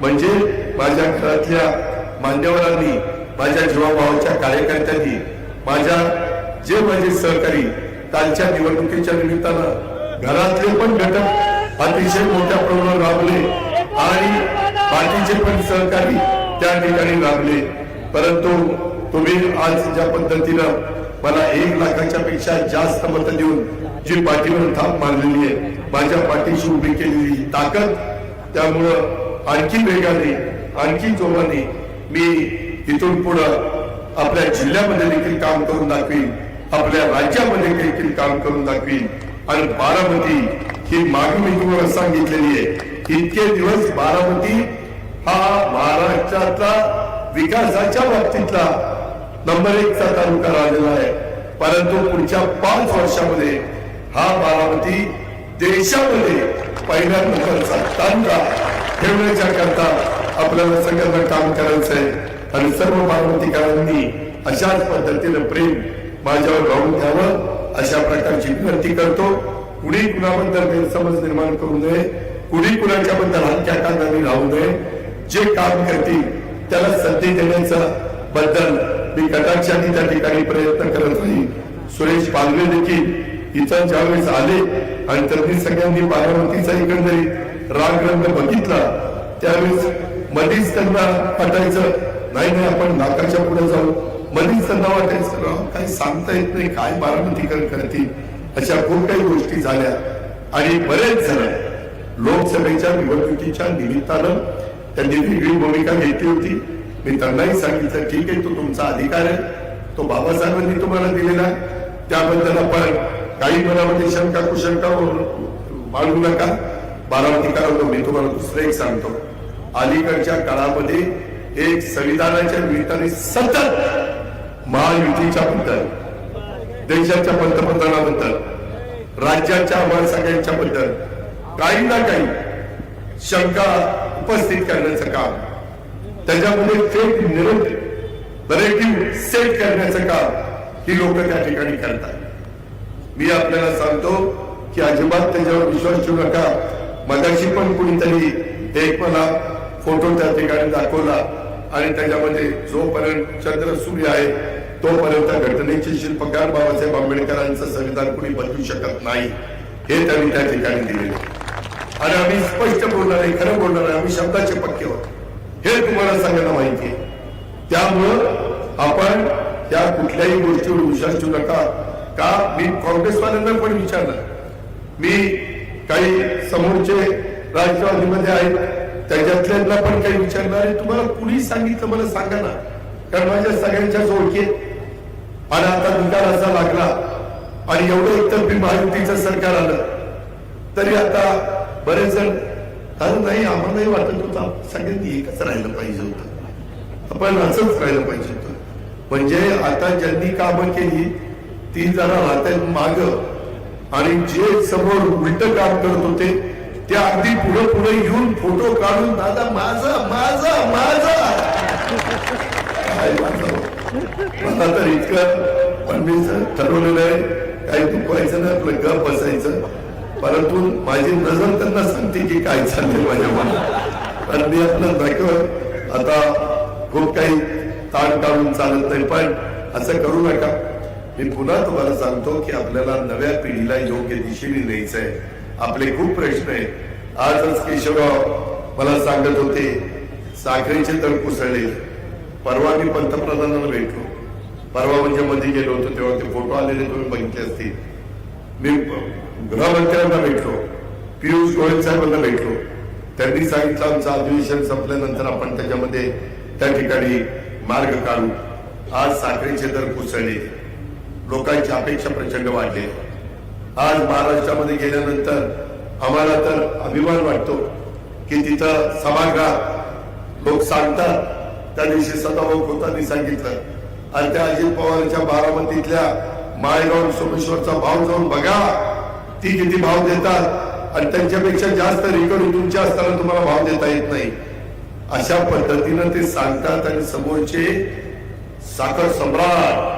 म्हणजे माझ्या घरातल्या मान्यवरांनी माझ्या जीवाभावाच्या कार्यकर्त्यांनी माझ्या जे माझे सहकारी कालच्या निवडणुकीच्या निमित्तानं घरातले पण घटक अतिशय मोठ्या प्रमाणावर राबले आणि बाकीचे पण सहकारी त्या ठिकाणी राबले. परंतु तुम्ही आज ज्या पद्धतीनं मला एक लाखाच्या पेक्षा जास्त मतं देऊन जी पाठीवर थाप मारलेली आहे माझ्या पाठीशी उभी केलेली ताकद त्यामुळं आणखी वेगाने आणखी जोमाने मी इथून पुढं आपल्या जिल्ह्यामध्ये देखील काम करून दाखवीन आपल्या राज्यामध्ये देखील काम करून दाखवीन. आणि बारामती ही मागे मी तुम्हाला सांगितलेली आहे इतके दिवस बारामती हा महाराष्ट्रातला विकासाच्या बाबतीतला नंबर एकचा तालुका राहिलेला आहे. परंतु पुढच्या पाच वर्षामध्ये हा बारामती देशामध्ये पहिल्या नंबरचा तालुका ठेवण्याच्या करता आपल्याला सगळ्यांना काम करायचं आहे आणि सर्व बारामतीकरांनी अशाच पद्धतीनं प्रेम माझ्यावर राहून घ्यावं. अशा प्रकारची विनंती करतो. कुणी कुणाबद्दल गैरसमज निर्माण करू नये. कुणी कुणाच्या बद्दल हलक्या कांदाने राहू नये. जे काम करतील त्याला संधी देण्याचा बद्दल मी कटाक्षाने त्या ठिकाणी प्रयत्न करत राहील सुरेश पालवे देखील इथं ज्यावेळेस आले आणि त्यांनी सगळ्यांनी बारामतीचा इकडे राग रंग बघितला त्यावेळेस मधीच त्यांना पटायचं. नाही नाही आपण नाकाच्या पुढे जाऊ. मधीच त्यांना वाटायचं राव काही सांगता येत नाही काय बारामतीकरण करतील? अशा खूप काही गोष्टी झाल्या. आणि बरेच जण लोकसभेच्या निवडणुकीच्या निमित्तानं त्यांनी वेगळी भूमिका घेतली होती. मी त्यांनाही सांगितलं ठीक आहे तो तुमचा अधिकार आहे. तो बाबासाहेबांनी तुम्हाला दिलेला आहे. त्याबद्दल आपण काही मनामध्ये शंका कुशंका मांडू नका. बारामतीकरांनो मी तुम्हाला दुसरं एक सांगतो. अलीकडच्या काळामध्ये एक संविधानाच्या निमित्ताने सतत महायुतीच्या बद्दल देशाच्या पंतप्रधानाबद्दल राज्याच्या आम्हाला सगळ्यांच्या बद्दल काही ना काही शंका उपस्थित करण्याचं काम त्याच्यामध्ये फेक नरेटिव्ह सेट करण्याचं काम ही लोक त्या ठिकाणी करतात. मी आपल्याला सांगतो की अजिबात त्याच्यावर विश्वास ठेवू नका. मगाशी पण कुणीतरी एक मला फोटो त्या ठिकाणी दाखवला आणि त्याच्यामध्ये जोपर्यंत चंद्र सूर्य आहे तोपर्यंत घटनेचे शिल्पकार बाबासाहेब आंबेडकरांचं संविधान कुणी बदलू शकत नाही हे त्यांनी त्या ठिकाणी दिलेले आणि आम्ही स्पष्ट बोलणार आहे खरं बोलणार आहे आम्ही शब्दाचे पक्के आहोत. हे तुम्हाला सगळ्यांना माहिती आहे. त्यामुळं आपण त्या कुठल्याही गोष्टीवर विश्वास नका. का? मी काँग्रेसवाल्यांना पण विचारलं. मी काही समोरचे राष्ट्रवादीमध्ये आहेत त्याच्यातल्यांना पण काही विचारणार तुम्हाला कुणी सांगितलं मला सांगा ना. कारण माझ्या सगळ्यांच्या ओळखी आणि आता निकाल असा लागला. आणि एवढं एकतर्फी महायुतीचं सरकार आलं. तरी आता बरेच जण अरे नाही आम्हालाही वाटत होतं. सगळ्यांनी एकच राहिलं पाहिजे होतं. आपण असंच राहिलं पाहिजे होतं. म्हणजे आता ज्यांनी कामं केली ती जरा राहतात माग. आणि जे समोर उलट काम करत होते ते अगदी पुढे पुढे येऊन फोटो काढून दादा माझा माझा माझा. मला तर इतकं पण मी ठरवलेलं आहे. काही दुखवायचं ना आपलं गप बसायचं. परंतु माझी नजर त्यांना सांगते की काय चाललंय माझ्या मनात. पण मी आपलं दाखव आता खूप काही ताण काढून चालत नाही. पण असं करू नका. मी पुन्हा तुम्हाला सांगतो की आपल्याला नव्या पिढीला योग्य दिशेने न्यायचं आहे आपले खूप प्रश्न आहेत. आजच केशवराव मला सांगत होते साखरेचे दर कोसळले. परवा मी पंतप्रधानांना भेटलो. परवा म्हणजे मध्ये गेलो होतो तेव्हा ते फोटो आलेले तुम्ही बघितले असतील. मी गृहमंत्र्यांना भेटलो. पियुष गोयल साहेबांना भेटलो. त्यांनी सांगितलं आमचं अधिवेशन संपल्यानंतर आपण त्याच्यामध्ये त्या ठिकाणी मार्ग काढू. आज साखरेचे दर कोसळले. लोकांची अपेक्षा प्रचंड वाढली आज महाराष्ट्रामध्ये गेल्यानंतर आम्हाला तर अभिमान वाटतो की तिथं सभागृहात लोक सांगतात त्या दिवशी सदाभाऊ खोतांनी सांगितलं. आणि त्या अजित पवारच्या बारामतीतल्या मायगाव सोमेश्वरचा भाव जाऊन बघा. ती किती भाव देतात आणि त्यांच्यापेक्षा जास्त रिकव्हरी तुमच्या असताना तुम्हाला भाव देता येत नाही. अशा पद्धतीनं ते सांगतात आणि समोरचे साखर सम्राट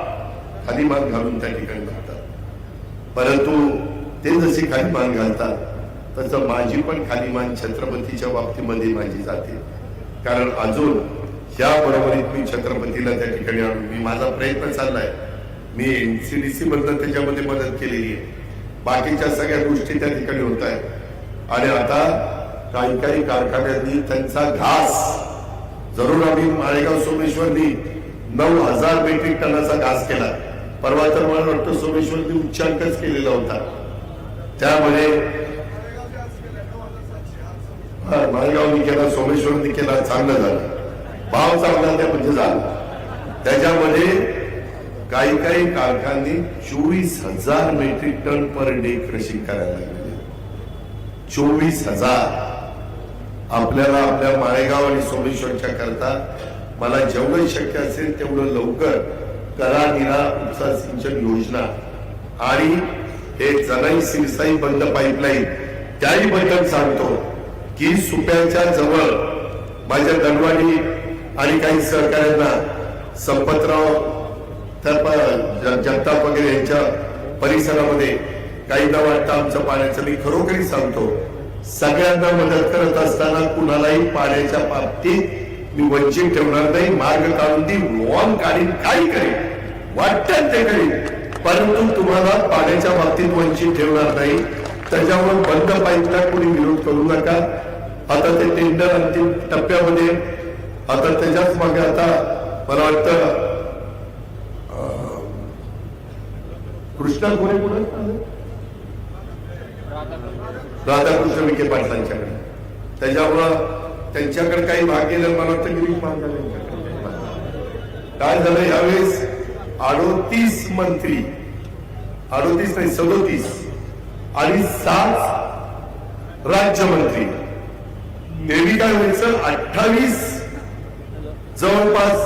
खाली मान घालून त्या ठिकाणी घालतात परंतु ते जशी खाली मान घालतात तसं माझी पण खाली मान छत्रपतीच्या बाबतीमध्ये माझी जाते. कारण अजून या बरोबरीत मी छत्रपतीला त्या ठिकाणी आणून मी माझा प्रयत्न चाललाय. मी एन सी डी सी मधनं त्याच्यामध्ये मदत केलेली आहे. बाकीच्या सगळ्या गोष्टी त्या ठिकाणी होत आहेत. आणि आता काही काही कारखान्यांनी त्यांचा घास जरूर आम्ही माळेगाव सोमेश्वरनी नऊ हजार मेट्रिक टनाचा घास केला. परवा तर मला वाटतं सोमेश्वरनी उच्चांकच केलेला होता. त्यामध्ये हा, माळेगावनी केला सोमेश्वरनी केला चांगलं झालं. भाव चांगला त्या म्हणजे झाला. त्याच्यामध्ये काही काही कारखाने चोवीस हजार metric ton per day crushing करायला लागले. चोवीस हजार. आपल्याला आपल्या माळेगाव आणि सोमेश्वरच्या करता मला जेवढं शक्य असेल तेवढं लवकर करा निरा उपसा सिंचन योजना. आणि हे जनाई सिरसाई बंद पाईपलाईन त्याही बद्दल सांगतो की सुप्याच्या जवळ माझ्या दलवाडी आणि काही सहकार्यांना संपतराव जगताप वगैरे यांच्या परिसरामध्ये काही न वाटतं आमच्या पाण्याचं मी खरोखरी सांगतो. सगळ्यांना मदत करत असताना कुणालाही पाण्याच्या बाबतीत मी वंचित ठेवणार नाही मार्ग काढून दी वॉन काढीन काही करेन वाटत ते करीन. परंतु तुम्हाला पाण्याच्या बाबतीत वंचित ठेवणार नाही. त्याच्यावर बंद पाईपला कोणी विरोध करू नका. आता ते टेंडर अंतिम टप्प्यामध्ये. आता त्याच्याच मागे आता मला वाटतं कृष्णा कोणी कुठे राधाकृष्ण विखे पाटलांच्याकडे. त्याच्यामुळं त्यांच्याकडे काही भाग गेलं मला वाटतं गिरीश महाजन काय झालं यावेळेस? अडोतीस मंत्री अडोतीस नाही सदोतीस आणि सात राज्यमंत्री. देवी काय व्हायचं? अठ्ठावीस जवळपास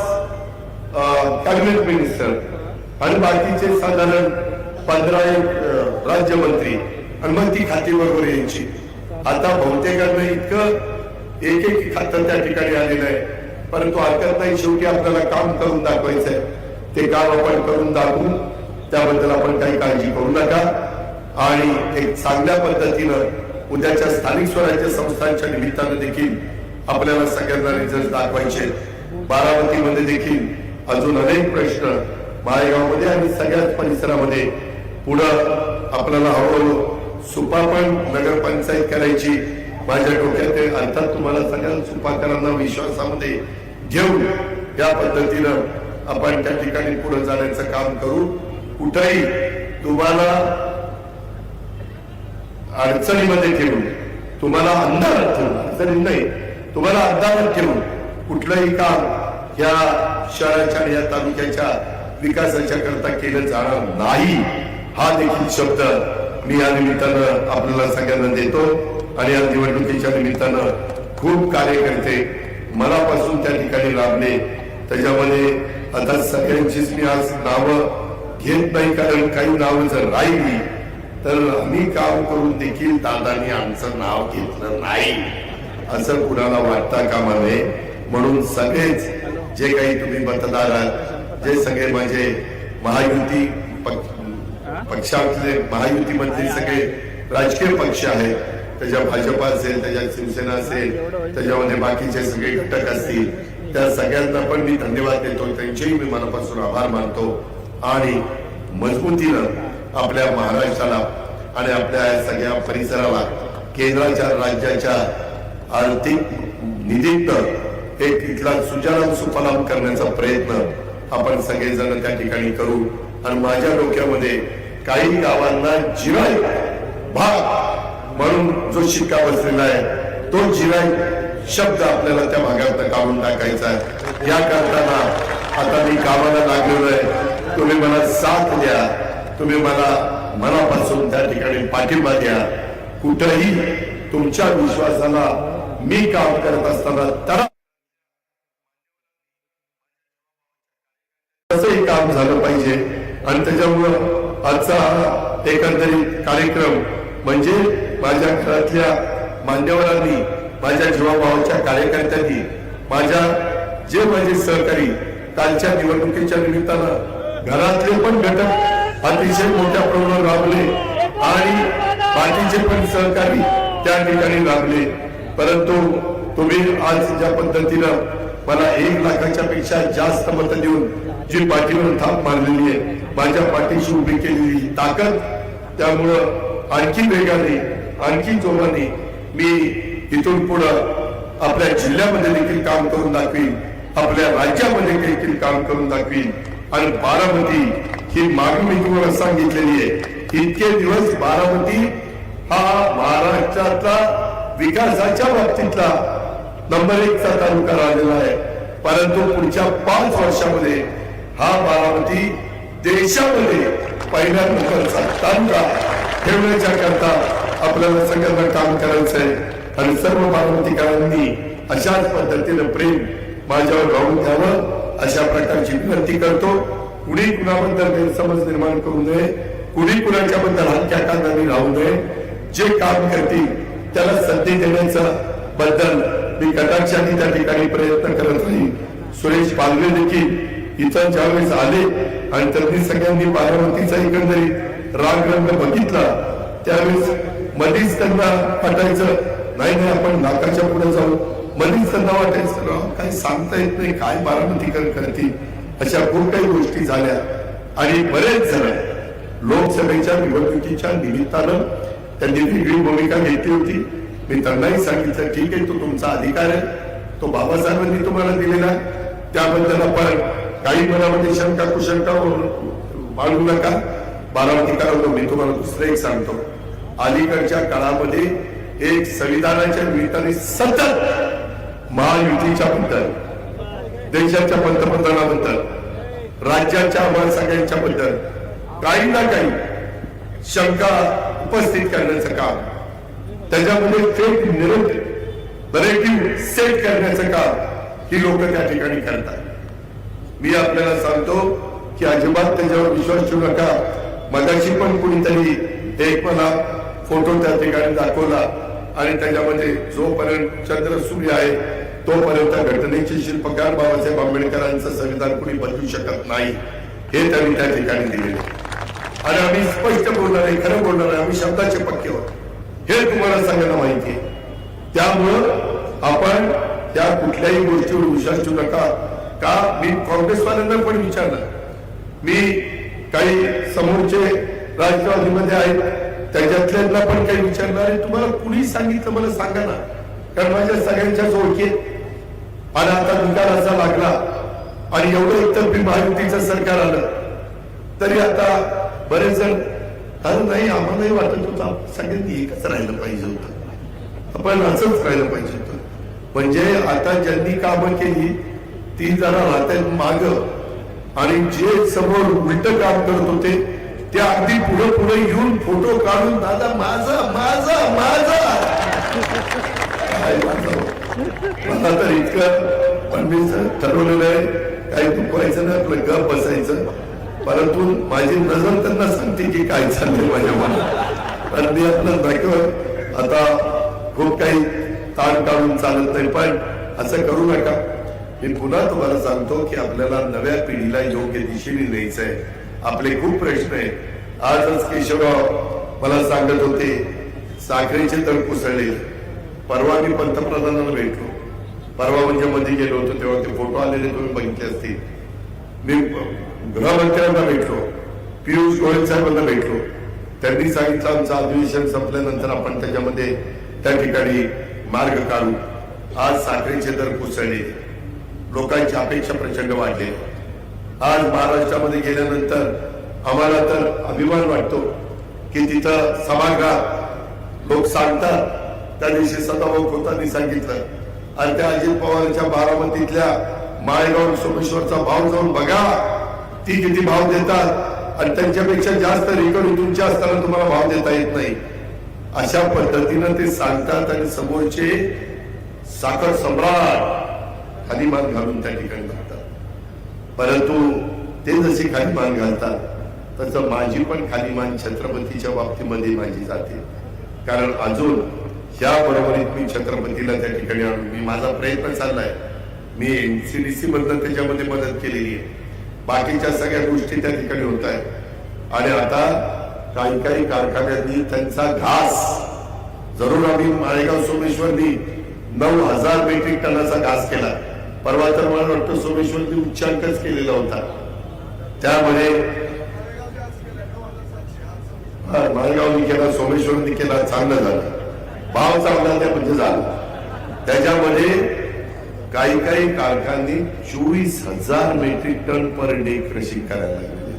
कॅबिनेट मिनिस्टर आणि बाकीचे साधारण पंधरा एक राज्यमंत्री. आणि मग ती खाती बरोबर यांची. आता बहुतेकांना इतकं एक एक खातं त्या ठिकाणी आलेलं आहे परंतु हरकत नाही शेवटी आपल्याला काम करून दाखवायचंय. ते काम आपण करून दाखवू त्याबद्दल आपण काही काळजी करू नका. आणि एक चांगल्या पद्धतीनं उद्याच्या स्थानिक स्वराज्य संस्थांच्या निमित्तानं देखील आपल्याला सगळ्यांना रिझल्ट दाखवायचे. बारामतीमध्ये देखील अजून अनेक प्रश्न माळेगावमध्ये आणि सगळ्याच परिसरामध्ये पुढं आपल्याला हळूहळू सुपापण नगरपंचायत करायची माझ्या डोक्यात आहे. अर्थात तुम्हाला सगळ्या सुपाकरांना विश्वासामध्ये घेऊन या पद्धतीनं आपण त्या ठिकाणी पुढे जाण्याचं काम करू. कुठेही तुम्हाला अडचणीमध्ये ठेवून तुम्हाला अंधारात ठेवून अडचणी नाही तुम्हाला अंधारात ठेवून कुठलंही काम या शहराच्या या तालुक्याच्या विकासाच्या करता केलं जाणार नाही. हा देखील शब्द मी या निमित्तानं आपल्याला सगळ्यांना देतो. आणि या निवडणुकीच्या निमित्तानं खूप कार्यकर्ते मनापासून त्या ठिकाणी लाभले. त्याच्यामध्ये आता सगळ्यांचीच मी आज नावं घेत नाही कारण काही नावं जर राहिली तर आम्ही काम करून देखील दादांनी आमचं नाव घेतलं नाही असं कुणाला वाटता कामा नये म्हणून सगळेच जे काही तुम्ही मतदार आहात जे सगळे माझे महायुती पक्ष- पक्षातले महायुतीमधले सगळे राजकीय पक्ष आहेत त्याच्या भाजपा असेल त्याच्यात शिवसेना असेल त्याच्यामध्ये बाकीचे सगळे घटक असतील त्या सगळ्यांना पण मी धन्यवाद देतो. त्यांचेही मी मनापासून आभार मानतो. आणि मजबूतीनं आपल्या महाराष्ट्राला आणि आपल्या सगळ्या परिसराला केंद्राच्या राज्याच्या आर्थिक निधीतनं एक इथला सुजलाम सुफलाम करण्याचा प्रयत्न आपण सगळेजण त्या ठिकाणी करू. आणि माझ्या डोक्यामध्ये काही गावांना जिराय भाग म्हणून जो शिक्का बसलेला आहे तो जिराय शब्द आपल्याला त्या भागात काढून टाकायचा आहे. या करताना आता मी कामाला लागलेलो आहे. तुम्ही मला साथ द्या. तुम्ही मला मनापासून त्या ठिकाणी पाठिंबा द्या. कुठंही तुमच्या विश्वासाला मी काम करत असताना तर तसंही काम झालं पाहिजे. आणि त्याच्यामुळं आजचा हा एकंदरीत कार्यक्रम म्हणजे माझ्या घरातल्या मान्यवरांनी माझ्या जीवाभावाच्या कार्यकर्त्यांनी माझ्या जे माझे सहकारी कालच्या निवडणुकीच्या निमित्तानं घरातले पण घटक अतिशय मोठ्या प्रमाणावर राबले आणि बाकीचे पण सहकारी त्या ठिकाणी राबले. परंतु तुम्ही आज ज्या पद्धतीनं मला एक लाखाच्या पेक्षा जास्त मतं देऊन जी पाठीवर थाप मारलेली आहे माझ्या पाठीशी उभी केलेली ताकद त्यामुळं आणखी वेगाने आणखी जोमाने मी इथून पुढं आपल्या जिल्ह्यामध्ये देखील काम करून दाखवीन आपल्या राज्यामध्ये देखील काम करून दाखवीन. आणि बारामती ही मागणी मी तुम्हाला सांगितलेली आहे इतके दिवस बारामती हा महाराष्ट्रातला विकासाच्या बाबतीतला नंबर एकचा तालुका राहिलेला आहे. परंतु पुढच्या पाच वर्षामध्ये हा बारामती देशामध्ये पहिल्या नंबरचा तालुका ठेवण्याच्या करता आपल्याला सगळ्यांना काम करायचं आहे. आणि सर्व बारामतीकरांनी अशाच पद्धतीनं प्रेम माझ्यावर राहून घ्यावं. अशा प्रकारची विनंती करतो. कुणी कुणाबद्दल गैरसमज निर्माण करू नये. कुणी कुणाच्या बद्दल हलक्या कांदाने राहू नये. जे काम करतील त्याला संधी देण्याचा बद्दल मी कटाक्षाने त्या ठिकाणी प्रयत्न करत राहील सुरेश पालवे देखील इथं ज्यावेळेस आले आणि त्यांनी सगळ्यांनी बारामतीचा एकंदरीत राग रंग बघितला त्यावेळेस मध्येच त्यांना वाटायचं नाही नाही आपण नाकाच्या पुढे जाऊ. मध्येच त्यांना वाटायचं राव काही सांगता येत नाही काय बारामतीकर करतील? अशा खूप काही गोष्टी झाल्या. आणि बरेच जण लोकसभेच्या निवडणुकीच्या निमित्तानं त्यांनी वेगळी भूमिका घेतली होती. मी त्यांनाही सांगितलं ठीक आहे तो तुमचा अधिकार आहे. तो बाबासाहेबांनी तुम्हाला दिलेला आहे. त्याबद्दल आपण काही मनामध्ये शंका कुशंका बाळगू नका. बारामतीकरांनो मी तुम्हाला दुसरं एक सांगतो. अलीकडच्या काळामध्ये एक संविधानाच्या निमित्ताने सतत महायुतीच्या बद्दल देशाच्या पंतप्रधानाबद्दल राज्याच्या आम्हाला सगळ्यांच्या बद्दल काही ना काही शंका उपस्थित करण्याचं काम त्याच्यामध्ये फेक नरेटिव्ह सेट करण्याचं काम ही लोक त्या ठिकाणी करतात. मी आपल्याला सांगतो की अजिबात त्याच्यावर विश्वास ठेवू नका. मगाशी पण कुणीतरी एक मला फोटो त्या ठिकाणी दाखवला आणि त्याच्यामध्ये जोपर्यंत चंद्र सूर्य आहे तोपर्यंत घटनेचे शिल्पकार बाबासाहेब आंबेडकरांचं संविधान कुणी बदलू शकत नाही हे त्यांनी त्या ठिकाणी दिलेले आणि आम्ही स्पष्ट बोलणार आहे खरं बोलणार आहे आम्ही शब्दाचे पक्के होत हे तुम्हाला सगळ्यांना माहिती आहे. त्यामुळं आपण त्या कुठल्याही गोष्टीवर विश्वास ठेवू नका. का? मी काँग्रेसवाल्यांना पण विचारलं. मी काही समोरचे राष्ट्रवादीमध्ये आहेत त्याच्यातल्यांना पण काही विचारणार आहे तुम्हाला कुणी सांगितलं मला सांगा ना. कारण माझ्या सगळ्यांच्याच ओळखी आणि आता निकाल असा लागला. आणि एवढं एकतर महायुतीचं सरकार आलं. तरी आता बरेच जण अरे नाही आम्हालाही वाटत होतं. सगळ्यांनी एकच राहिलं पाहिजे होतं. आपण असंच राहिलं पाहिजे होतं. म्हणजे आता ज्यांनी कामं केली ती जरा राहतात माग. आणि जे समोर उलट काम करत होते ते अगदी पुढे पुढे येऊन फोटो काढून दादा माझा माझा माझा. मला तर इतकं पण मी ठरवलेलं आहे. काही दुखवायचं ना आपलं गप बसायचं. परंतु माझी नजर त्यांना सांगते की काय चाललंय माझ्या मनात. तर मी आपलं दाखव आता खूप काही ताण काढून चालत नाही पण असं करू नका. मी पुन्हा तुम्हाला सांगतो की आपल्याला नव्या पिढीला योग्य दिशेने न्यायचं आहे आपले खूप प्रश्न आहेत. आजच केशवराव मला सांगत होते साखरेचे तळ कोसळले. परवा मी पंतप्रधानांना भेटलो. परवा म्हणजे मध्ये गेलो होतो तेव्हा ते फोटो आलेले तुम्ही बघितले असतील. मी गृहमंत्र्यांना भेटलो पियुष गोयल साहेबांना भेटलो. त्यांनी सांगितलं आमचं अधिवेशन संपल्यानंतर आपण त्याच्यामध्ये त्या ठिकाणी मार्ग काढू. आज साखरेचे दर कोसळले. लोकांची अपेक्षा प्रचंड वाढले. आज महाराष्ट्रामध्ये गेल्यानंतर आम्हाला तर अभिमान वाटतो की तिथं सभागृहात लोक सांगतात त्या दिवशी सदाभाऊ खोतांनी सांगितलं. आणि त्या अजित पवारांच्या बारामतीतल्या माळेगाव सोमेश्वरचा भाव जाऊन बघा ती किती भाव देतात. आणि त्यांच्यापेक्षा जास्त रेकॉर्ड तुमच्या असताना तुम्हाला भाव देता येत नाही. अशा पद्धतीनं ते सांगतात आणि समोरचे साखर सम्राट खाली मान घालून त्या ठिकाणी परंतु ते जसे खाली मान घालतात तसं माझी पण खाली मान छत्रपतीच्या बाबतीमध्ये माझी जाते. कारण अजून ह्या बरोबरीत मी छत्रपतीला त्या ठिकाणी आणून मी माझा प्रयत्न चाललाय. मी एनसीडीसी मधनं त्याच्यामध्ये मदत केलेली आहे. बाकीच्या सगळ्या गोष्टी त्या ठिकाणी होत आहेत. आणि आता काही काही कारखान्यांनी त्यांचा घास जरूर आम्ही माळेगाव सोमेश्वरनी नऊ हजार मेट्रिक टनाचा घास केला. परवा तर मला वाटतं सोमेश्वरनी उच्चांकच केलेला होता. त्यामध्ये माळगावनी केला सोमेश्वरनी केला चांगलं झालं. भाव चांगला त्या म्हणजे झाला. त्याच्यामध्ये काही काही कारखाने चोवीस हजार metric ton per day crushing करायला लागले.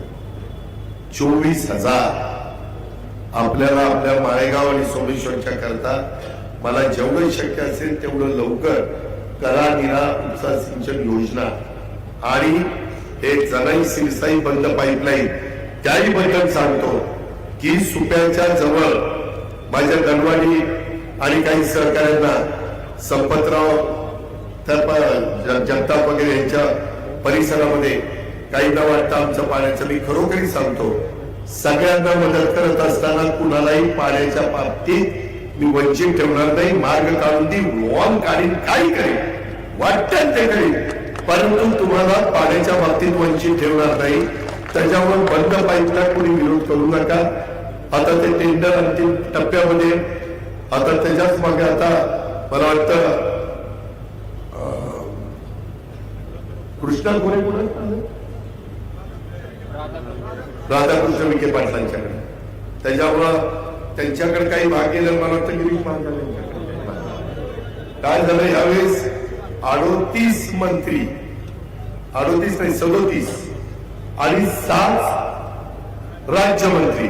चोवीस हजार. आपल्याला आपल्या माळेगाव आणि सोमेश्वरच्या करता मला जेवढं शक्य असेल तेवढं लवकर करा निरा उपसा सिंचन योजना. आणि हे जनाई सिरसाई बंद पाईपलाईन त्याही बद्दल सांगतो की सुप्याच्या जवळ माझ्या गणवाडी आणि काही सहकाऱ्यांना संपतराव तर जगताप वगैरे यांच्या परिसरामध्ये काही न वाटतं आमचं पाण्याचं मी खरोखरी सांगतो. सगळ्यांना मदत करत असताना कुणालाही पाण्याच्या बाबतीत मी वंचित ठेवणार नाही मार्ग काढून ती वॉन काढीन काही करेन. वाटत ते करेन. परंतु तुम्हाला पाण्याच्या बाबतीत वंचित ठेवणार नाही. त्याच्यावर बंद पाईपला कोणी विरोध करू नका. आता ते टेंडर अंतिम टप्प्यामध्ये. आता त्याच्याच मागे आता मला वाटतं कृष्णा कोणी कोण राधाकृष्ण विखे पाटलांच्याकडे. त्याच्यामुळं त्यांच्याकडे काही भाग गेले मला वाटतं गिरीश काय झालं यावेळेस? अडोतीस मंत्री अडोतीस नाही सदोतीस आणि सात राज्यमंत्री.